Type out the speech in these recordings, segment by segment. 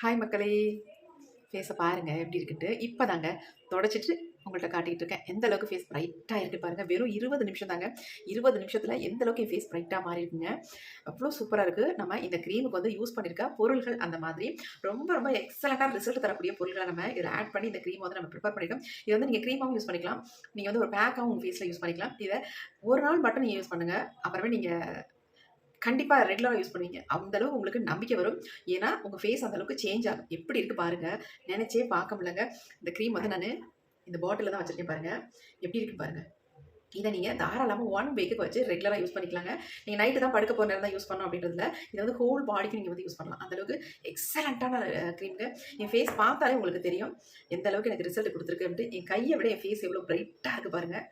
Hi மக்களே. ஃபேஸை பாருங்க எப்படி இருக்குன்ட்டு. இப்போ தாங்க தொடச்சிட்டு உங்கள்கிட்ட காட்டிகிட்டு இருக்கேன். எந்த அளவுக்கு ஃபேஸ் பிரைட்டாக இருக்குது பாருங்க. வெறும் இருபது நிமிஷம் தாங்க. இருபது நிமிஷத்தில் எந்த அளவுக்கு என் ஃபேஸ் பிரைட்டாக மாறி இருக்குங்க அவ்வளோ சூப்பராக இருக்குது நம்ம இந்த க்ரீமுக்கு வந்து யூஸ் பண்ணியிருக்க பொருள்கள் அந்த மாதிரி. ரொம்ப ரொம்ப எக்ஸலண்ட்டான ரிசல்ட் தரக்கூடிய பொருள்களை நம்ம இதில் ஆட் பண்ணி இந்த க்ரீம் வந்து நம்ம ப்ரிப்பேர் பண்ணியிருக்கோம் இது வந்து நீங்கள் க்ரீமாகவும் யூஸ் பண்ணிக்கலாம். நீங்கள் வந்து ஒரு பேக்காகவும் உங்கள் ஃபேஸில் யூஸ் பண்ணிக்கலாம். இதை ஒரு நாள் மட்டும் நீங்கள் யூஸ் பண்ணுங்கள் அப்புறமே நீங்கள் கண்டிப்பாக ரெகுலராக யூஸ் பண்ணுவீங்க. அந்தளவுக்கு உங்களுக்கு நம்பிக்கை வரும். ஏன்னா உங்கள் ஃபேஸ் அந்த அளவுக்கு சேஞ்ச் ஆகும். எப்படி இருக்குது பாருங்கள் நினச்சே பார்க்க முடியலங்க. இந்த க்ரீம் வந்து நான் இந்த பாட்டிலில் தான் வச்சுருக்கேன் பாருங்கள் எப்படி இருக்குது பாருங்கள் இதை நீங்கள் தாராளமாக ஒன் வீக்குக்கு வச்சு ரெகுலராக யூஸ் பண்ணிக்கலாங்க. நீங்கள் நைட்டு தான் படுக்க போகிற நேரம் தான் யூஸ் பண்ணணும் அப்படின்றதுல இதை வந்து ஹோல் பாடிக்கு நீங்கள் வந்து யூஸ் பண்ணலாம். அந்தளவுக்கு எக்ஸலண்ட்டான க்ரீமுங்க என் ஃபேஸ் பார்த்தாலே உங்களுக்கு தெரியும். எந்த அளவுக்கு எனக்கு ரிசல்ட் கொடுத்துருக்குன்ட்டு. என் கையை விட என் ஃபேஸ் எவ்வளோ பிரைட்டாக இருக்குது பாருங்கள்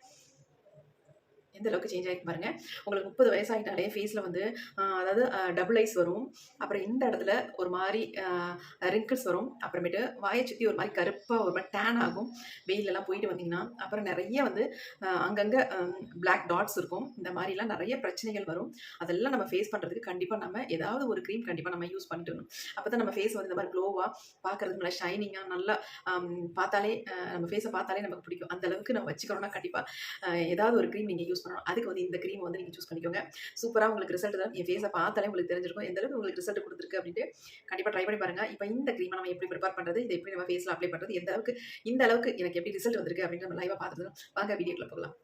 எந்த அளவுக்கு சேஞ்ச் ஆகிருக்கு பாருங்க. உங்களுக்கு முப்பது வயசாகிட்டாலே ஃபேஸில் வந்து அதாவது டபுள் ஐஸ் வரும். அப்புறம் இந்த இடத்துல ஒரு மாதிரி ரிங்கிள்ஸ் வரும். அப்புறமேட்டு வாயை சுற்றி ஒரு மாதிரி கருப்பாக ஒரு மாதிரி டேன் ஆகும். வெயிலெல்லாம் போயிட்டு வந்தீங்கன்னா அப்புறம் நிறைய வந்து அங்கங்கே பிளாக் டாட்ஸ் இருக்கும். இந்த மாதிரிலாம் நிறைய பிரச்சனைகள் வரும். அதெல்லாம் நம்ம ஃபேஸ் பண்ணுறதுக்கு கண்டிப்பாக நம்ம ஏதாவது ஒரு க்ரீம் கண்டிப்பாக நம்ம யூஸ் பண்ணிட்டு வரணும். அப்போ தான் நம்ம ஃபேஸ் வந்து இந்த மாதிரி க்ளோவாக பார்க்கறதுக்கு நல்லா ஷைனிங்காக நல்லா பார்த்தாலே நம்ம ஃபேஸை பார்த்தாலே நமக்கு பிடிக்கும். அந்த அளவுக்கு நம்ம வச்சுக்கணும்னா கண்டிப்பாக ஏதாவது ஒரு க்ரீம் நீங்கள் யூஸ் பண்ணணும். அதுக்கு வந்து இந்த க்ரீம் வந்து நீங்கள் சூஸ் பண்ணிக்கோங்க. சூப்பராக உங்களுக்கு ரிசல்ட் தான். என் ஃபேஸை பார்த்தாலே உங்களுக்கு தெரிஞ்சிருக்கும். எந்த அளவுக்கு உங்களுக்கு ரிசல்ட் கொடுத்துருக்கு அப்படின்ட்டு கண்டிப்பாக ட்ரை பண்ணி பாருங்க. இப்போ இந்த க்ரீமை நம்ம எப்படி ப்ரிப்பேர் பண்ணுறது இதை எப்படி நம்ம ஃபேஸில் அப்ளை பண்ணுறது எந்த அளவுக்கு இந்த அளவுக்கு எனக்கு எப்படி ரிசல்ட் வந்திருக்கு அப்படின்னு நம்ம லைவாக பார்த்துருந்தோம் வாங்க வீடியோக்குள்ள போகலாம்.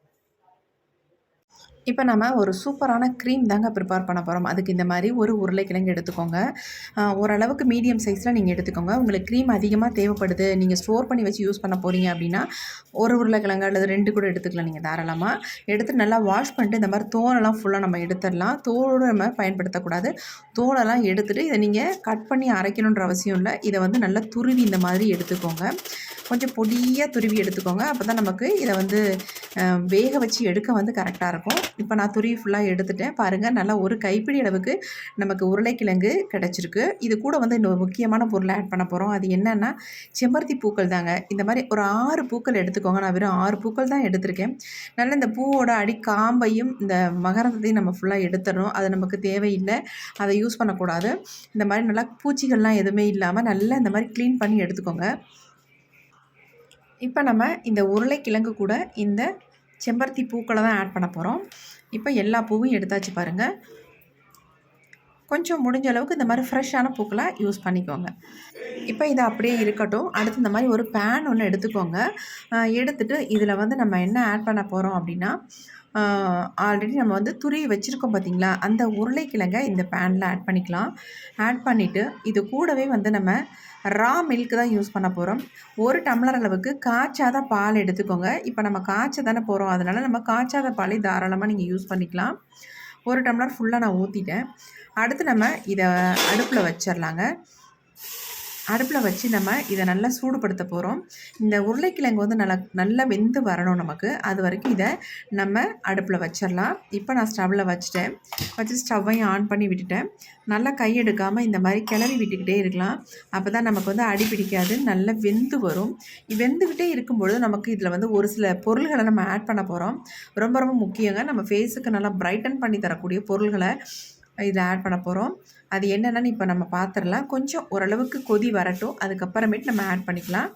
இப்போ நம்ம ஒரு சூப்பரான க்ரீம் தாங்க ப்ரிப்பேர் பண்ண போகிறோம் அதுக்கு இந்த மாதிரி ஒரு உருளைக்கிழங்கு எடுத்துக்கோங்க. ஓரளவுக்கு மீடியம் சைஸில் நீங்கள் எடுத்துக்கோங்க. உங்களுக்கு க்ரீம் அதிகமாக தேவைப்படுது நீங்கள் ஸ்டோர் பண்ணி வச்சு யூஸ் பண்ண போகிறீங்க அப்படின்னா ஒரு உருளைக்கிழங்கு அல்லது ரெண்டு கூட எடுத்துக்கலாம் நீங்கள் தாராளமாக எடுத்து நல்லா வாஷ் பண்ணிட்டு இந்த மாதிரி தோலெல்லாம் ஃபுல்லாக நம்ம எடுத்துடலாம். தோலோடு நம்ம பயன்படுத்தக்கூடாது. தோலெல்லாம் எடுத்துகிட்டு இதை நீங்கள் கட் பண்ணி அரைக்கணுன்ற அவசியம் இல்லை. இதை வந்து நல்லா துருவி இந்த மாதிரி எடுத்துக்கோங்க. கொஞ்சம் பொடியாக துருவி எடுத்துக்கோங்க. அப்போ தான் நமக்கு இதை வந்து வேக வச்சு எடுக்க வந்து கரெக்டாக இருக்கும். இப்போ நான் துருவி ஃபுல்லாக எடுத்துட்டேன். பாருங்கள் நல்லா ஒரு கைப்பிடி அளவுக்கு நமக்கு உருளைக்கிழங்கு கிடச்சிருக்கு. இது கூட வந்து இன்னொரு முக்கியமான பொருளை ஆட் பண்ண போகிறோம் அது என்னென்னா செம்பருத்தி பூக்கள் தாங்க. இந்த மாதிரி ஒரு ஆறு பூக்கள் எடுத்துக்கோங்க. நான் வெறும் ஆறு பூக்கள் தான் எடுத்திருக்கேன். நல்லா இந்த பூவோட அடி காம்பையும் இந்த மகரந்தத்தையும் நம்ம ஃபுல்லாக எடுத்துடணும் அது நமக்கு தேவையில்லை. அதை யூஸ் பண்ணக்கூடாது. இந்த மாதிரி நல்லா பூச்சிகள்லாம் எதுவுமே இல்லாமல் நல்லா இந்த மாதிரி க்ளீன் பண்ணி எடுத்துக்கோங்க. இப்போ நம்ம இந்த உருளைக்கிழங்கு கூட இந்த செம்பருத்தி பூக்களை தான் ஆட் பண்ண போகிறோம் இப்போ எல்லா பூவும் எடுத்தாச்சு பாருங்கள் கொஞ்சம் முடிஞ்ச அளவுக்கு இந்த மாதிரி ஃப்ரெஷ்ஷான பூக்களாக யூஸ் பண்ணிக்கோங்க. இப்போ இது அப்படியே இருக்கட்டும். அடுத்து இந்த மாதிரி ஒரு பேன் ஒன்று எடுத்துக்கோங்க. எடுத்துகிட்டு எடுத்துட்டு இதில் வந்து நம்ம என்ன ஆட் பண்ண போகிறோம் அப்படின்னா ஆல்ரெடி நம்ம வந்து துருவி வச்சுருக்கோம் பார்த்தீங்களா அந்த உருளைக்கிழங்கை இந்த பேனில் ஆட் பண்ணிக்கலாம். ஆட் பண்ணிவிட்டு இது கூடவே வந்து நம்ம ரா மில்க் தான் யூஸ் பண்ண போகிறோம் ஒரு டம்ளர் அளவுக்கு காய்ச்சாத பால் எடுத்துக்கோங்க. இப்போ நம்ம காய்ச்ச தானே போகிறோம் அதனால் நம்ம காய்ச்சாத பாலை தாராளமாக நீங்கள் யூஸ் பண்ணிக்கலாம். ஒரு டம்ளர் ஃபுல்லாக நான் ஊற்றிட்டேன் அடுத்து நம்ம இதை அடுப்பில் வச்சிடலாங்க அடுப்பில் வச்சு நம்ம இதை நல்லா சூடுபடுத்த போகிறோம் இந்த உருளைக்கிழங்கு வந்து நல்லா நல்லா வெந்து வரணும் நமக்கு. அது வரைக்கும் இதை நம்ம அடுப்பில் வச்சிடலாம் இப்போ நான் ஸ்டவ்வில் வச்சுட்டேன். வச்சு ஸ்டவ்வையும் ஆன் பண்ணி விட்டுட்டேன். நல்லா கை எடுக்காமல் இந்த மாதிரி கிளறி விட்டுக்கிட்டே இருக்கலாம். அப்போ தான் நமக்கு வந்து அடி பிடிக்காது. நல்லா வெந்து வரும். வெந்துக்கிட்டே இருக்கும்பொழுது நமக்கு இதில் வந்து ஒரு சில பொருள்களை நம்ம ஆட் பண்ண போகிறோம் ரொம்ப ரொம்ப முக்கியங்க. நம்ம ஃபேஸுக்கு நல்லா பிரைட்டன் பண்ணி தரக்கூடிய பொருள்களை இதில் ஆட் பண்ண போகிறோம் அது என்னென்னு இப்போ நம்ம பார்த்துடலாம் கொஞ்சம் ஓரளவுக்கு கொதி வரட்டும். அதுக்கப்புறமேட்டு நம்ம ஆட் பண்ணிக்கலாம்.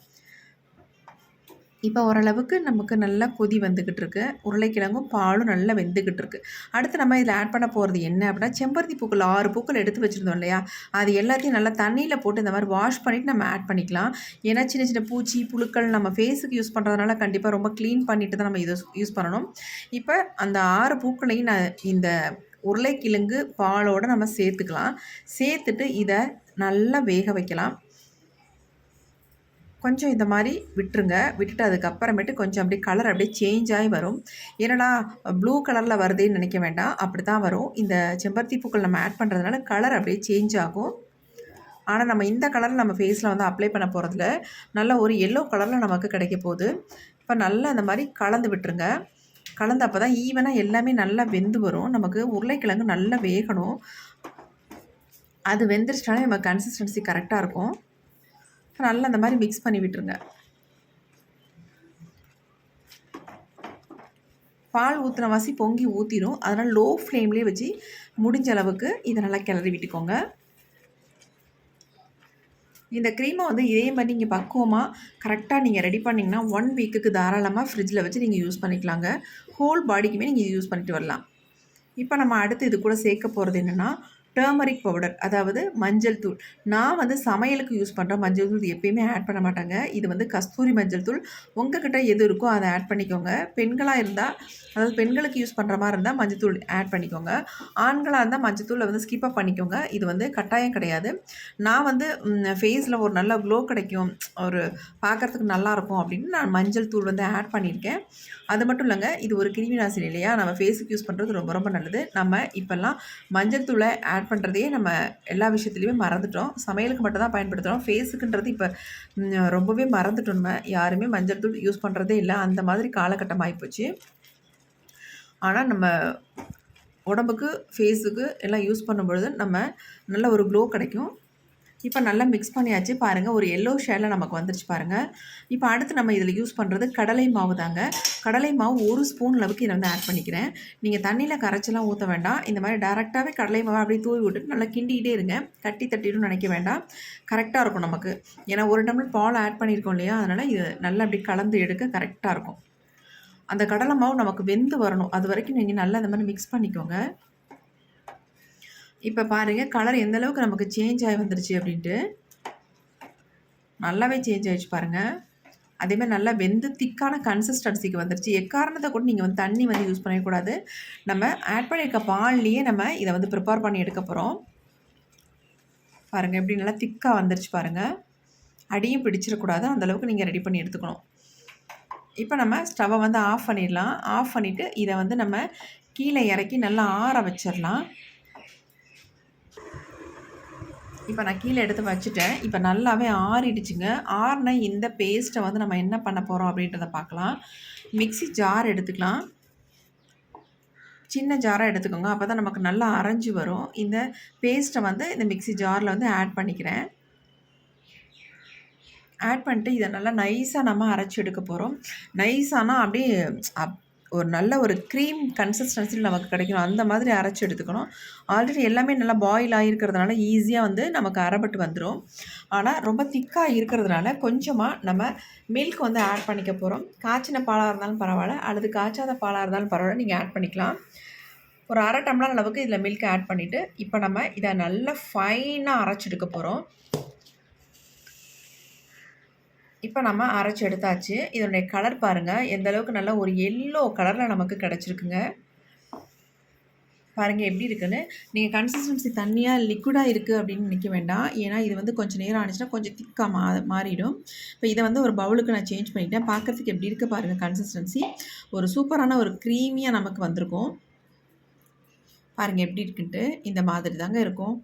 இப்போ ஓரளவுக்கு நமக்கு நல்லா கொதி வந்துக்கிட்டு இருக்கு. உருளைக்கிழங்கும் பாலும் நல்லா வெந்துக்கிட்டு இருக்கு. அடுத்து நம்ம இதில் ஆட் பண்ண போகிறது என்ன அப்படின்னா செம்பருத்தி பூக்கள் ஆறு பூக்கள் எடுத்து வச்சுருந்தோம் இல்லையா? அது எல்லாத்தையும் நல்லா தண்ணியில் போட்டு இந்த மாதிரி வாஷ் பண்ணிவிட்டு நம்ம ஆட் பண்ணிக்கலாம். ஏன்னா சின்ன சின்ன பூச்சி புழுக்கள் நம்ம ஃபேஸுக்கு யூஸ் பண்ணுறதுனால கண்டிப்பாக ரொம்ப க்ளீன் பண்ணிட்டு தான் நம்ம இதை யூஸ் பண்ணணும். இப்போ அந்த ஆறு பூக்களையும் நான் இந்த உருளைக்கிழங்கு பாலோடு நம்ம சேர்த்துக்கலாம். சேர்த்துட்டு இதை நல்லா வேக வைக்கலாம். கொஞ்சம் இந்த மாதிரி விட்டுருங்க. விட்டுட்டு அதுக்கப்புறமேட்டு கொஞ்சம் அப்படியே கலர் அப்படியே சேஞ்ச் ஆகி வரும். என்னடா ப்ளூ கலரில் வருதுன்னு நினைக்க வேண்டாம். அப்படி தான் வரும். இந்த செம்பருத்தி பூக்கள் நம்ம ஆட் பண்ணுறதுனால கலர் அப்படியே சேஞ்ச் ஆகும். ஆனால் நம்ம இந்த கலரில் நம்ம ஃபேஸில் வந்து அப்ளை பண்ண போகிறதுல நல்ல ஒரு எல்லோ கலரில் நமக்கு கிடைக்க போகுது. இப்போ நல்லா இந்த மாதிரி கலந்து விட்டுருங்க. கலந்து அப்போ தான் ஈவனாக எல்லாமே நல்லா வெந்து வரும். நமக்கு உருளைக்கிழங்கு நல்லா வேகணும். அது வெந்துருச்சுனாலே நம்ம கன்சிஸ்டன்சி கரெக்டாக இருக்கும். நல்லா அந்த மாதிரி மிக்ஸ் பண்ணி விட்டுருங்க. பால் ஊற்றுன வாசி பொங்கி ஊற்றிடும் அதனால் லோ ஃப்ளேம்லேயே வச்சு முடிஞ்ச அளவுக்கு இதை நல்லா கிளறி விட்டுக்கோங்க. இந்த க்ரீமை வந்து இதே மாதிரி நீங்கள் பக்குவமாக கரெக்டாக நீங்கள் ரெடி பண்ணிங்கன்னா ஒன் வீக்குக்கு தாராளமாக ஃப்ரிட்ஜில் வச்சு நீங்கள் யூஸ் பண்ணிக்கலாங்க. ஹோல் பாடிக்குமே நீங்கள் யூஸ் பண்ணிட்டு வரலாம். இப்போ நம்ம அடுத்து இது கூட சேர்க்க போகிறது என்னென்னா டேர்மரிக் பவுடர் அதாவது மஞ்சள் தூள். நான் வந்து சமையலுக்கு யூஸ் பண்ணுற மஞ்சள் தூள் எப்பயுமே ஆட் பண்ண மாட்டாங்க. இது வந்து கஸ்தூரி மஞ்சள் தூள். உங்ககிட்ட எது இருக்கோ அதை ஆட் பண்ணிக்கோங்க. பெண்களாக இருந்தால் அதாவது பெண்களுக்கு யூஸ் பண்ணுற மாதிரி இருந்தால் மஞ்சள் தூள் ஆட் பண்ணிக்கோங்க. ஆண்களாக இருந்தால் மஞ்சள் தூளை வந்து ஸ்கிப் அப் பண்ணிக்கோங்க. இது வந்து கட்டாயம் கிடையாது. நான் வந்து ஃபேஸில் ஒரு நல்ல க்ளோ கிடைக்கும். ஒரு பார்க்குறதுக்கு நல்லாயிருக்கும் அப்படின்னு நான் மஞ்சள் தூள் வந்து ஆட் பண்ணியிருக்கேன். அது மட்டும் இல்லைங்க இது ஒரு கிருமி நாசினி இல்லையா? நம்ம ஃபேஸுக்கு யூஸ் பண்ணுறது ரொம்ப ரொம்ப நல்லது. நம்ம இப்போல்லாம் மஞ்சள் தூளை ஆட் பண்ணுறதையே நம்ம எல்லா விஷயத்துலையுமே மறந்துட்டோம். சமையலுக்கு மட்டும் தான் பயன்படுத்துகிறோம் ஃபேஸுக்குன்றது இப்போ ரொம்பவே மறந்துட்டோம் நம்ம. யாருமே மஞ்சள் தூள் யூஸ் பண்ணுறதே இல்லை. அந்த மாதிரி காலகட்டம் ஆகிப்போச்சு ஆனால் நம்ம உடம்புக்கு ஃபேஸுக்கு எல்லாம் யூஸ் பண்ணும்பொழுது நம்ம நல்ல ஒரு க்ளோ கிடைக்கும். இப்போ நல்லா மிக்ஸ் பண்ணியாச்சு. பாருங்கள் ஒரு எல்லோ ஷேடில் நமக்கு வந்துருச்சு பாருங்கள் இப்போ அடுத்து நம்ம இதில் யூஸ் பண்ணுறது கடலை மாவு தாங்க. கடலை மாவு ஒரு ஸ்பூன் அளவுக்கு இதை வந்து ஆட் பண்ணிக்கிறேன். நீங்கள் தண்ணியில் கரைச்செல்லாம் ஊற்ற வேண்டாம். இந்த மாதிரி டேரெக்டாகவே கடலை மாவை அப்படியே தூவி விட்டுட்டு நல்லா கிண்டிகிட்டே இருங்க. கட்டி தட்டிடும் நினைக்க வேண்டாம். கரெக்டாக இருக்கும் நமக்கு. ஏன்னா ஒரு டம்ளர் பால் ஆட் பண்ணியிருக்கோம் இல்லையா? அதனால் இது நல்லா அப்படி கலந்து எடுக்க கரெக்டாக இருக்கும். அந்த கடலை மாவு நமக்கு வெந்து வரணும். அது வரைக்கும் நீங்கள் நல்லா இந்த மாதிரி மிக்ஸ் பண்ணிக்கோங்க. இப்போ பாருங்கள் கலர் எந்த அளவுக்கு நமக்கு சேஞ்ச் ஆகி வந்துருச்சு அப்படின்ட்டு. நல்லாவே சேஞ்ச் ஆகிடுச்சு பாருங்கள் அதேமாதிரி நல்லா வெந்து திக்கான கன்சிஸ்டன்சிக்கு வந்துருச்சு. எக்காரணத்தை கூட நீங்கள் வந்து தண்ணி வந்து யூஸ் பண்ணக்கூடாது நம்ம ஆட் பண்ணியிருக்க பால்லையே நம்ம இதை வந்து ப்ரிப்பேர் பண்ணி எடுக்க போகிறோம் பாருங்கள் எப்படி நல்லா திக்காக வந்துருச்சு பாருங்கள் அடியும் பிடிச்சிடக்கூடாது. அந்தளவுக்கு நீங்கள் ரெடி பண்ணி எடுத்துக்கணும். இப்போ நம்ம ஸ்டவ்வை வந்து ஆஃப் பண்ணிடலாம். ஆஃப் பண்ணிவிட்டு இதை வந்து நம்ம கீழே இறக்கி நல்லா ஆற வச்சிடலாம். இப்போ நான் கீழே எடுத்து வச்சுட்டேன். இப்போ நல்லாவே ஆறிடுச்சுங்க. ஆறின இந்த பேஸ்ட்டை வந்து நம்ம என்ன பண்ண போகிறோம் அப்படின்றத பார்க்கலாம். மிக்சி ஜார் எடுத்துக்கலாம். சின்ன ஜாராக எடுத்துக்கோங்க. அப்போ தான் நமக்கு நல்லா அரைஞ்சி வரும். இந்த பேஸ்ட்டை வந்து இந்த மிக்சி ஜாரில் வந்து ஆட் பண்ணிக்கிறேன். ஆட் பண்ணிட்டு இதை நல்லா நைஸாக நம்ம அரைச்சி எடுக்க போகிறோம் நைஸானால் அப்படியே அப் ஒரு நல்ல ஒரு க்ரீம் கன்சிஸ்டன்சியில் நமக்கு கிடைக்கணும். அந்த மாதிரி அரைச்சி எடுத்துக்கணும். ஆல்ரெடி எல்லாமே நல்லா பாயில் ஆகிருக்கிறதுனால ஈஸியாக வந்து நமக்கு அரைப்பட்டு வந்துடும் ஆனால் ரொம்ப திக்காக இருக்கிறதுனால கொஞ்சமாக நம்ம மில்க் வந்து ஆட் பண்ணிக்க போகிறோம் காய்ச்சின பாலாக இருந்தாலும் பரவாயில்ல. அல்லது காய்ச்சாத பாலாக இருந்தாலும் பரவாயில்ல. நீங்கள் ஆட் பண்ணிக்கலாம். ஒரு அரை டம்ளர் அளவுக்கு இதில் மில்க் ஆட் பண்ணிவிட்டு இப்போ நம்ம இதை நல்லா ஃபைனாக அரைச்செடுக்க போகிறோம் இப்போ நம்ம அரைச்சி எடுத்தாச்சு. இதனுடைய கலர் பாருங்கள் எந்த அளவுக்கு ஒரு எல்லோ கலரில் நமக்கு கிடச்சிருக்குங்க. பாருங்கள் எப்படி இருக்குன்னு. நீங்கள் கன்சிஸ்டன்சி தண்ணியாக லிக்விடாக இருக்குது அப்படின்னு நினைக்க வேண்டாம். ஏன்னா இது வந்து கொஞ்சம் நேரம் ஆனிச்சுன்னா கொஞ்சம் திக்காக மா மாறிடும். இப்போ இதை வந்து ஒரு பவுலுக்கு நான் சேஞ்ச் பண்ணிட்டேன். பார்க்குறதுக்கு எப்படி இருக்குது பாருங்கள் கன்சிஸ்டன்சி ஒரு சூப்பரான ஒரு க்ரீமியாக நமக்கு வந்திருக்கும். பாருங்கள் எப்படி இருக்குன்ட்டு. இந்த மாதிரி தாங்க இருக்கும்.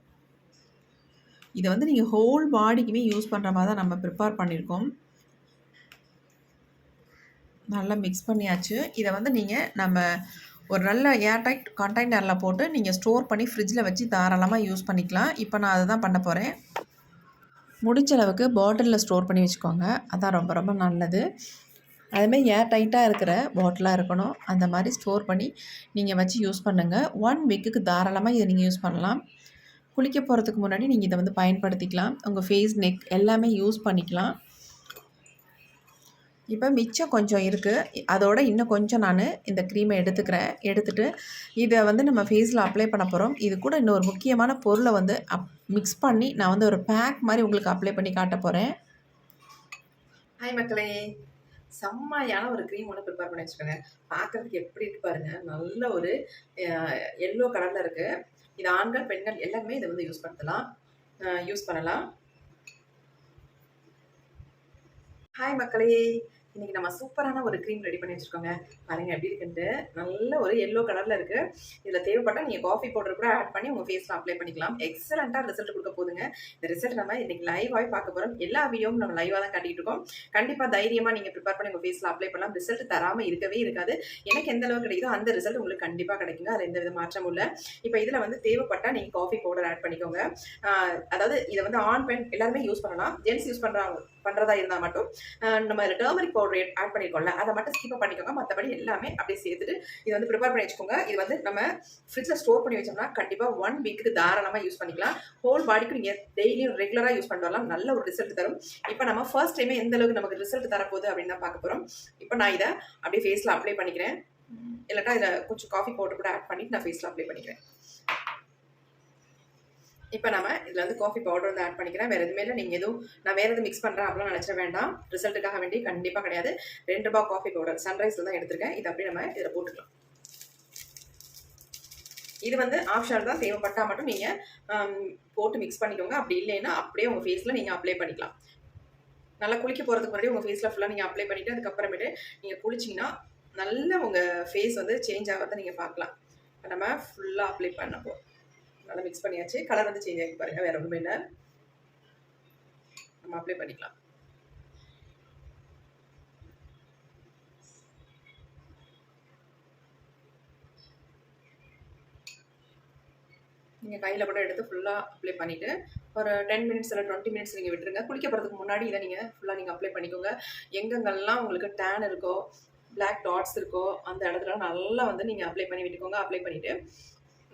இதை வந்து நீங்கள் ஹோல் பாடிக்குமே யூஸ் பண்ணுற மாதிரி தான் நம்ம ப்ரிப்பேர் பண்ணியிருக்கோம். நல்லா மிக்ஸ் பண்ணியாச்சு. இதை வந்து நீங்கள் நம்ம ஒரு நல்ல ஏர்டைட் கண்டெய்னரில் போட்டு நீங்கள் ஸ்டோர் பண்ணி ஃப்ரிட்ஜில் வச்சு தாராளமாக யூஸ் பண்ணிக்கலாம். இப்போ நான் அதை தான் பண்ண போகிறேன் முடிஞ்ச அளவுக்கு பாட்டிலில் ஸ்டோர் பண்ணி வச்சுக்கோங்க. அதான் ரொம்ப ரொம்ப நல்லது. அதுமாதிரி ஏர் டைட்டாக இருக்கிற பாட்டிலாக இருக்கணும். அந்த மாதிரி ஸ்டோர் பண்ணி நீங்கள் வச்சு யூஸ் பண்ணுங்கள் ஒன் வீக்குக்கு தாராளமாக இதை நீங்கள் யூஸ் பண்ணலாம். குளிக்க போகிறதுக்கு முன்னாடி நீங்கள் இதை வந்து பயன்படுத்திக்கலாம். உங்கள் ஃபேஸ் நெக் எல்லாமே யூஸ் பண்ணிக்கலாம். இப்போ மிச்சம் கொஞ்சம் இருக்குது அதோட இன்னும் கொஞ்சம் நான் இந்த க்ரீமை எடுத்துக்கிறேன். எடுத்துகிட்டு இதை வந்து நம்ம ஃபேஸில் அப்ளை பண்ண போகிறோம் இது கூட இன்னொரு முக்கியமான பொருளை வந்து அப் மிக்ஸ் பண்ணி நான் வந்து ஒரு பேக் மாதிரி உங்களுக்கு அப்ளை பண்ணி காட்ட போகிறேன் ஹாய் மக்களே. செம்மையான ஒரு க்ரீம் ஒன்று ப்ரிப்பேர் பண்ணி வச்சுக்கோங்க. பார்க்குறதுக்கு எப்படி இருக்கு பாருங்கள் நல்ல ஒரு எல்லோ கலரில் இருக்குது இது ஆண்கள் பெண்கள் எல்லாருமே இதை வந்து யூஸ் பண்ணலாம் யூஸ் பண்ணலாம். ஹாய் மக்களே இன்னைக்கு நம்ம சூப்பரான ஒரு க்ரீம் ரெடி பண்ணி வச்சுருக்கோங்க. பாருங்க எப்படி இருக்குன்ட்டு. நல்ல ஒரு எல்லோ கலரில் இருக்குது இதில் தேவைப்பட்டால் நீங்கள் காஃபி பவுடர் கூட ஆட் பண்ணி உங்கள் ஃபேஸில் அப்ளை பண்ணிக்கலாம். எக்ஸலண்ட்டாக ரிசல்ட் கொடுக்க போதுங்க. இந்த ரிசல்ட் நம்ம இன்னைக்கு லைவாகவே பார்க்க போகிறோம் எல்லா வீடியோவும் நம்ம லைவாக தான் காட்டிகிட்டு இருக்கோம். கண்டிப்பாக தைரியமாக நீங்கள் ப்ரிப்பேர் பண்ணி உங்கள் ஃபேஸில் அப்ளை பண்ணலாம். ரிசல்ட் தராமல் இருக்கவே இருக்காது. எனக்கு எந்த அளவுக்கு கிடைக்குதோ அந்த ரிசல்ட் உங்களுக்கு கண்டிப்பாக கிடைக்குங்க. அதில் எந்த வித மாற்றமும் இல்லை. இப்போ இதில் வந்து தேவைப்பட்டால் நீங்கள் காஃபி பவுடர் ஆட் பண்ணிக்கோங்க. அதாவது இதை வந்து ஆன் பெண் எல்லாருமே யூஸ் பண்ணலாம். ஜென்ஸ் யூஸ் பண்ணுறாங்க பண்ணுறதா இருந்தால் மட்டும். நம்ம டர்மரிக் பவுடர் ஆட் பண்ணிருக்கோம்ல அதை மட்டும் ஸ்கிப் பண்ணிக்கோங்க. மற்றபடி எல்லாமே அப்படியே சேர்த்துட்டு இது வந்து ப்ரிப்பேர் பண்ணி வச்சுக்கோங்க. இது வந்து நம்ம ஃப்ரிட்ஜில் ஸ்டோர் பண்ணி வச்சோம்னா கண்டிப்பாக ஒன் வீக்குக்கு தாராளமாக யூஸ் பண்ணிக்கலாம். ஹோல் பாடிக்கு நீங்கள் டெய்லியும் ரெகுலராக யூஸ் பண்ணி வரலாம். நல்ல ஒரு ரிசல்ட் தரும். இப்போ நம்ம ஃபர்ஸ்ட் டைமே எந்த அளவுக்கு நமக்கு ரிசல்ட் தரப்போகுது அப்படின்னு தான் பார்க்க போகிறோம் இப்போ நான் இதை அப்படியே ஃபேஸில் அப்ளை பண்ணிக்கிறேன். இல்லாட்டா இதில் கொஞ்சம் காஃபி பவுடர் கூட ஆட் பண்ணிட்டு நான் ஃபேஸில் அப்ளை பண்ணிக்கிறேன். இப்போ நம்ம இதில் வந்து காஃபி பவுடர் வந்து ஆட் பண்ணிக்கிறேன். வேறு எதுவுமே இல்லை. நீங்கள் எதுவும் நான் வேறு எதுவும் மிக்ஸ் பண்ணுறேன் அப்படிலாம் நினச்சிட வேண்டாம். ரிசல்ட்டுக்காக வேண்டி கண்டிப்பாக கிடையாது. ரெண்டு ரூபா காஃபி பவுடர் சன்ரைஸில் தான் எடுத்திருக்கேன். இது அப்படியே நம்ம இதில் போட்டுக்கலாம். இது வந்து ஆப்ஷனல் தான். தேவைப்பட்டால் மட்டும் நீங்கள் போட்டு மிக்ஸ் பண்ணிக்கோங்க. அப்படி இல்லைன்னா அப்படியே உங்கள் ஃபேஸில் நீங்கள் அப்ளை பண்ணிக்கலாம். நல்லா குளிக்க போகிறதுக்கு முன்னாடி உங்கள் ஃபேஸில் ஃபுல்லாக நீங்கள் அப்ளை பண்ணிவிட்டு அதுக்கப்புறமேட்டு நீங்கள் குளிச்சிங்கன்னா நல்ல உங்கள் ஃபேஸ் வந்து சேஞ்ச் ஆகிறத நீங்கள் பார்க்கலாம். இப்போ நம்ம ஃபுல்லாக அப்ளை பண்ணப்போ நல்லா மிக்ஸ் பண்ணியாச்சு. கலர் வந்து சேஞ்ச் ஆகி பாருங்கள் வேறு ஒன்றுமே இல்லை. நம்ம அப்ளை பண்ணிக்கலாம். நீங்கள் கையில் கூட எடுத்து ஃபுல்லாக அப்ளை பண்ணிவிட்டு ஒரு டென் மினிட்ஸ் இல்லை டுவெண்ட்டி மினிட்ஸ் நீங்கள் விட்டுருங்க. குளிக்க போகிறதுக்கு முன்னாடி இதை நீங்கள் ஃபுல்லாக நீங்கள் அப்ளை பண்ணிக்கோங்க. எங்கெங்கெல்லாம் உங்களுக்கு டேன் இருக்கோ பிளாக் டாட்ஸ் இருக்கோ அந்த இடத்துல நல்லா வந்து நீங்கள் அப்ளை பண்ணி விட்டுக்கோங்க. அப்ளை பண்ணிவிட்டு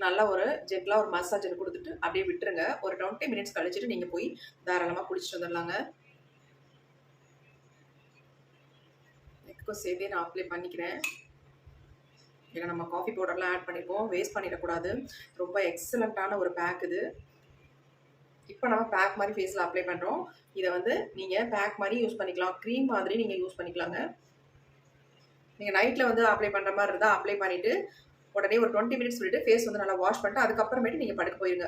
நல்லா ஒரு ஜெட்லாக ஒரு மசாஜ் கொடுத்துட்டு அப்படியே விட்டுருங்க. ஒரு டுவெண்ட்டி மினிட்ஸ் கழிச்சிட்டு நீங்கள் போய் தாராளமாக குளிச்சுட்டு வந்துடலாங்க நெக்கும் சேர்த்தே நான் அப்ளை பண்ணிக்கிறேன். ஏன்னா நம்ம காஃபி பவுடர்லாம் ஆட் பண்ணியிருக்கோம் வேஸ்ட் பண்ணிடக்கூடாது. ரொம்ப எக்ஸலண்ட்டான ஒரு பேக் இது. இப்போ நம்ம பேக் மாதிரி ஃபேஸில் அப்ளை பண்ணுறோம் இதை வந்து நீங்கள் பேக் மாதிரி யூஸ் பண்ணிக்கலாம். க்ரீம் மாதிரி நீங்கள் யூஸ் பண்ணிக்கலாங்க. நீங்கள் நைட்டில் வந்து அப்ளை பண்ணுற மாதிரி இருந்தால் அப்ளை பண்ணிவிட்டு உடனே ஒரு டுவெண்ட்டி மினிட்ஸ் சொல்லிட்டு ஃபேஸ் வந்து நல்லா வாஷ் பண்ணிட்டு அதுக்கப்புறமேட்டு நீங்கள் படுக்க போயிருங்க.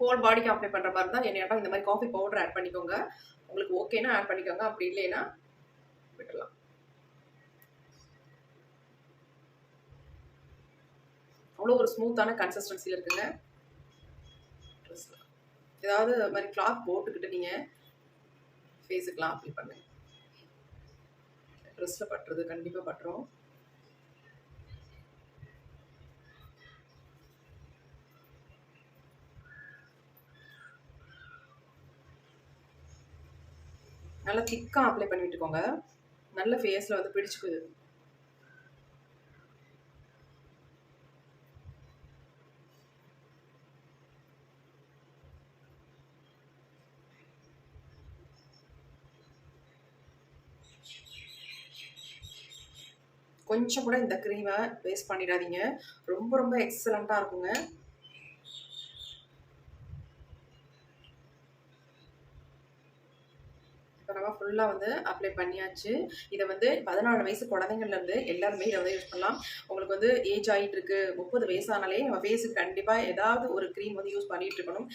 ஹோல் பாடிக்கு அப்ளை பண்ணுற மாதிரி தான் என்னையாட்டம் இந்த மாதிரி காஃபி பவுடர் ஆட் பண்ணிக்கோங்க. உங்களுக்கு ஓகேனா ஆட் பண்ணிக்கோங்க. அப்படி இல்லைன்னா விட்டுடலாம் அவ்வளோ ஒரு ஸ்மூத்தான கன்சிஸ்டன்சியில் இருக்குங்க. ஏதாவது மாதிரி கிளாத் போட்டுக்கிட்டு நீங்கள் ஃபேஸுக்கெலாம் அப்ளை பண்ணுங்க ட்ரெஸ்ஸில் பட்டுறது கண்டிப்பாக பட்டுரும் நல்லா திக்காக அப்ளை பண்ணி விட்டுக்கோங்க நல்ல ஃபேஸில் வந்து பிடிச்சிக்குது கொஞ்சம் கூட இந்த க்ரீமை வேஸ்ட் பண்ணிடாதீங்க. ரொம்ப ரொம்ப எக்ஸலண்ட்டாக இருக்குங்க. இப்போ நம்ம ஃபுல்லாக வந்து அப்ளை பண்ணியாச்சு. இதை வந்து பதினாலு வயசு குழந்தைங்கள்லேருந்து எல்லாருமே இதை வந்து யூஸ் பண்ணலாம். உங்களுக்கு வந்து ஏஜ் ஆகிட்டு இருக்கு முப்பது வயசானாலே நம்ம ஃபேஸுக்கு கண்டிப்பாக ஏதாவது ஒரு க்ரீம் வந்து யூஸ் பண்ணிகிட்டு இருக்கணும்.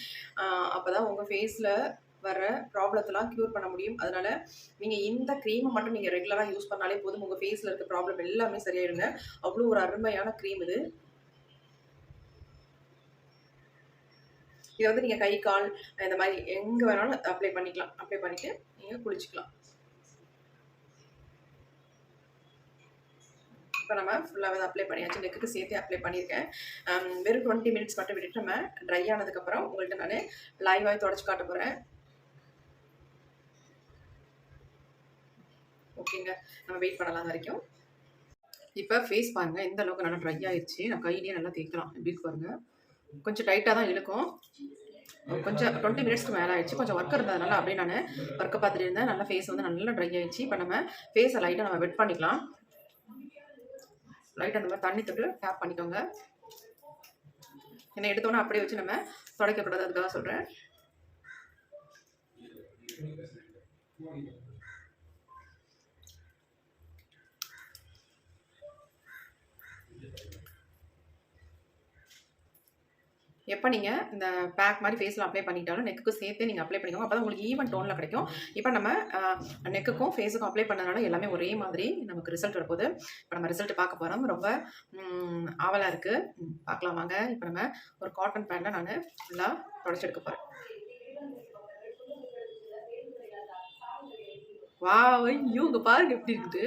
அப்போ தான் உங்கள் ஃபேஸில் வர ப்ராப்ளத்தெல்லாம் க்யூர் பண்ண முடியும். அதனால் நீங்கள் இந்த க்ரீமை மட்டும் நீங்கள் ரெகுலராக யூஸ் பண்ணாலே போதும். உங்கள் ஃபேஸில் இருக்க ப்ராப்ளம் எல்லாமே சரியாயிடுங்க. அவ்வளோ ஒரு அருமையான க்ரீம் இது. இதை வந்து நீங்கள் கை கால் இந்த மாதிரி எங்கே வேணாலும் அப்ளை பண்ணிக்கலாம். அப்ளை பண்ணிவிட்டு நீங்கள் குளிச்சுக்கலாம். இப்போ நம்ம ஃபுல்லாகவே அப்ளை பண்ணியாச்சு. நெக்குக்கு சேர்த்து அப்ளை பண்ணியிருக்கேன். வெறும் டுவெண்ட்டி மினிட்ஸ் மட்டும் விட்டுட்டு நம்ம ட்ரை ஆனதுக்கப்புறம் உங்கள்கிட்ட நான் லைவாக தொடச்சி காட்ட போகிறேன் ஓகேங்க. நம்ம வெயிட் பண்ணலாம் வரைக்கும். இப்போ ஃபேஸ் பாருங்கள் எந்த அளவுக்கு நல்லா ட்ரை ஆயிடுச்சு நான் கையிலேயே நல்லா தேய்க்கலாம். எப்படி பாருங்கள் பாருங்க. கொஞ்சம் டைட்டாக தான் இழுக்கும். கொஞ்சம் டுவெண்ட்டி மினிட்ஸ்க்கு மேலே ஆயிடுச்சு. கொஞ்சம் ஒர்க் இருந்ததுனால அப்படியே நான் ஒர்க்கை பார்த்துட்டு இருந்தேன். நல்லா ஃபேஸ் வந்து நல்லா ட்ரை ஆயிடுச்சு. இப்போ நம்ம ஃபேஸை லைட்டாக நம்ம வெட் பண்ணிக்கலாம். லைட்டாக அந்த மாதிரி தண்ணி தொட்டு டேப் பண்ணிக்கோங்க. என்னை எடுத்தோன்னே அப்படியே வச்சு நம்ம துடைக்கக்கூடாது. அதுக்காக சொல்கிறேன் எப்போ நீங்கள் இந்த பேக் மாதிரி ஃபேஸில் அப்ளை பண்ணிட்டாலும் நெக்குக்கு சேர்த்து நீங்கள் அப்ளை பண்ணிக்கோங்க. அப்போ தான் உங்களுக்கு ஈவன் டோனில் கிடைக்கும். இப்போ நம்ம நெக்குக்கும் ஃபேஸுக்கும் அப்ளை பண்ணதுனால எல்லாமே ஒரே மாதிரி நமக்கு ரிசல்ட் வரப்போகுது. இப்போ நம்ம ரிசல்ட் பார்க்க போகிறோம் ரொம்ப ஆவலாக இருக்குது பார்க்கலாம் வாங்க. இப்போ நம்ம ஒரு காட்டன் பேண்டில் நான் ஃபுல்லாக தொடச்செடுக்க போகிறேன் வா ஐயோ இங்கே பாருங்க எப்படி இருக்குது.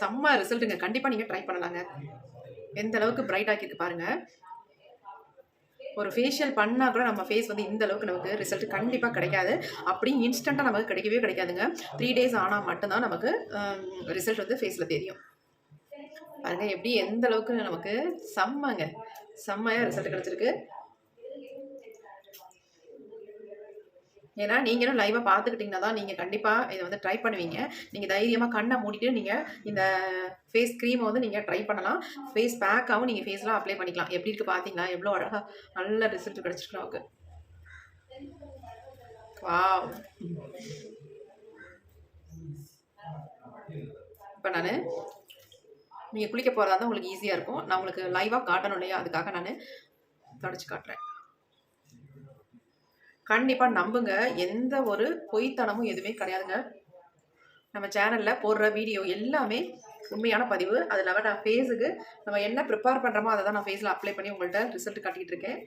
செம்ம ரிசல்ட்டுங்க. கண்டிப்பாக நீங்கள் ட்ரை பண்ணலாங்க. எந்த அளவுக்கு பிரைட் ஆக்கியிருக்கு பாருங்கள் ஒரு ஃபேஷியல் பண்ணால் கூட நம்ம ஃபேஸ் வந்து இந்த அளவுக்கு நமக்கு ரிசல்ட் கண்டிப்பாக கிடைக்காது. அப்படி இன்ஸ்டண்ட்டாக நமக்கு கிடைக்கவே கிடைக்காதுங்க. த்ரீ டேஸ் ஆனால் மட்டும்தான் நமக்கு ரிசல்ட் வந்து ஃபேஸில் தெரியும். பாருங்கள் எப்படி எந்த அளவுக்கு நமக்கு செம்மங்க. செம்மையாக ரிசல்ட் கிடச்சிருக்கு. ஏன்னா நீங்களும் லைவாக பார்த்துக்கிட்டிங்கன்னா தான் நீங்கள் கண்டிப்பாக இதை வந்து ட்ரை பண்ணுவீங்க. நீங்கள் தைரியமாக கண்ணை மூடிட்டு நீங்கள் இந்த ஃபேஸ் க்ரீமை வந்து நீங்கள் ட்ரை பண்ணலாம். ஃபேஸ் பேக்காகவும் நீங்கள் ஃபேஸ்லாம் அப்ளை பண்ணிக்கலாம். எப்படி இருக்குது பார்த்தீங்களா? எவ்வளோ அழகாக நல்ல ரிசல்ட் கிடச்சிருக்கு நமக்கு. வாவ் இப்போ நான் நீங்கள் குளிக்க போகிறதா தான் உங்களுக்கு ஈஸியாக இருக்கும். நான் உங்களுக்கு லைவாக காட்டணும் இல்லையா? அதுக்காக நான் தொடச்சி காட்டுறேன். கண்டிப்பாக நம்புங்க. எந்த ஒரு பொய்த்தனமும் எதுவுமே கிடையாதுங்க. நம்ம சேனலில் போடுற வீடியோ எல்லாமே உண்மையான பதிவு. அது இல்லாமல் நான் ஃபேஸுக்கு நம்ம என்ன ப்ரிப்பேர் பண்ணுறோமோ அதை தான் நான் ஃபேஸில் அப்ளை பண்ணி உங்கள்கிட்ட ரிசல்ட் காட்டிகிட்டு இருக்கேன்.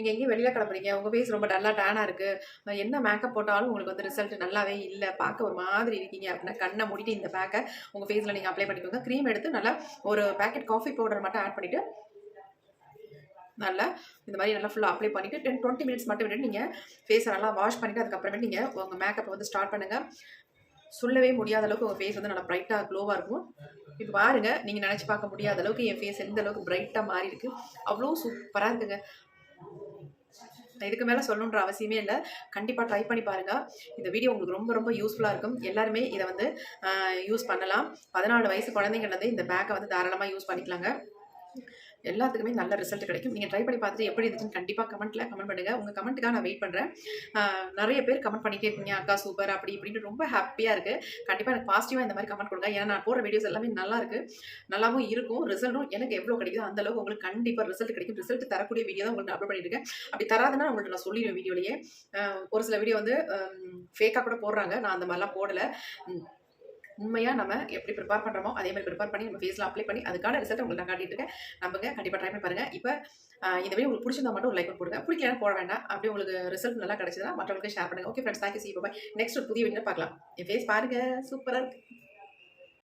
நீங்கள் எங்கேயும் வெளியில் கிளம்புறீங்க. உங்கள் ஃபேஸ் ரொம்ப டல்லாக டேனாக இருக்குது என்ன மேக்கப் போட்டாலும் உங்களுக்கு வந்து ரிசல்ட் நல்லாவே இல்லை. பார்க்க ஒரு மாதிரி இருக்கீங்க அப்படின்னா கண்ணை மூடிட்டு இந்த பேக்கை உங்கள் ஃபேஸில் நீங்கள் அப்ளை பண்ணிக்கோங்க க்ரீம் எடுத்து நல்லா ஒரு பேக்கெட் காஃபி பவுடர் மட்டும் ஆட் பண்ணிவிட்டு நல்லா இந்த மாதிரி நல்லா ஃபுல்லாக அப்ளை பண்ணிவிட்டு டென் டுவெண்ட்டி மினிட்ஸ் மட்டும் விட்டு நீங்கள் ஃபேஸை நல்லா வாஷ் பண்ணிவிட்டு அதுக்கப்புறமேட்டு நீங்கள் உங்கள் மேக்கப்பை வந்து ஸ்டார்ட் பண்ணுங்கள் சொல்லவே முடியாத அளவுக்கு உங்கள் ஃபேஸ் வந்து நல்லா ப்ரைட்டாக க்ளோவாக இருக்கும். இப்போ பாருங்கள் நீங்கள் நினச்சி பார்க்க முடியாத அளவுக்கு என் ஃபேஸ் எந்த அளவுக்கு ப்ரைட்டாக மாறி இருக்குது அவ்வளோ சூப்பராக இருக்குங்க. இதுக்கு மேலே சொல்லணுன்ற அவசியமே இல்லை. கண்டிப்பாக ட்ரை பண்ணி பாருங்கள் இந்த வீடியோ உங்களுக்கு ரொம்ப ரொம்ப யூஸ்ஃபுல்லாக இருக்கும். எல்லாருமே இதை வந்து யூஸ் பண்ணலாம். பதினாலு வயசு குழந்தைங்கள்லேருந்து இந்த பேக்கை வந்து தாராளமாக யூஸ் பண்ணிக்கலாங்க. எல்லாத்துக்குமே நல்ல ரிசல்ட் கிடைக்கும். நீங்கள் ட்ரை பண்ணி பார்த்துட்டு எப்படி இருந்துச்சுன்னு கண்டிப்பாக கமெண்ட்டில் கமெண்ட் பண்ணுங்கள் உங்கள் கமெண்ட்டுக்காக நான் வெயிட் பண்ணுறேன் நிறைய பேர் கமெண்ட் பண்ணிட்டே இருக்கீங்க. அக்கா சூப்பர் அப்படி இப்படின்னு ரொம்ப ஹாப்பியாக இருக்குது கண்டிப்பாக எனக்கு பாசிட்டிவாக இந்த மாதிரி கமெண்ட் கொடுங்க. ஏன்னா நான் போடுற வீடியோஸ் எல்லாமே நல்லா இருக்குது நல்லாவும் இருக்கும். ரிசல்ட்டும் எனக்கு எவ்வளோ கிடைக்குதோ அந்த அளவுக்கு உங்களுக்கு கண்டிப்பாக ரிசல்ட் கிடைக்கும். ரிசல்ட் தரக்கூடிய வீடியோ தான் உங்களுக்கு அப்லோட் பண்ணியிருக்கேன் அப்படி தராதுன்னா உங்களுக்கு நான் சொல்லிடுவேன் வீடியோலேயே. ஒரு சில வீடியோ வந்து ஃபேக்காக கூட போடுறாங்க. நான் அந்த மாதிரிலாம் போடலை. உண்மையாக நம்ம எப்படி ப்ரிப்பேர் பண்ணுறோமோ அதே மாதிரி ப்ரிப்பேர் பண்ணி நம்ம ஃபேஸில் அப்ளை பண்ணி அதுக்கான ரிசல்ட் உங்களுக்கு நான் காட்டிட்டு இருக்கேன். நம்புங்க. கண்டிப்பாக ட்ரை பண்ணி பாருங்கள் இப்போ இந்த வீடியோ உங்களுக்கு பிடிச்சிருந்தா மட்டும் லைக் போடுங்க பிடிக்கலாம் போட வேண்டாம். அப்படி உங்களுக்கு ரிசல்ட் நல்லா கிடைச்சதா மற்றவங்களுக்கு ஷேர் பண்ணுங்கள் okay friends thank you see bye next ஒரு புதிய வீடியோ பார்க்கலாம். என் ஃபேஸ் பாருங்கள் சூப்பராக இருக்குது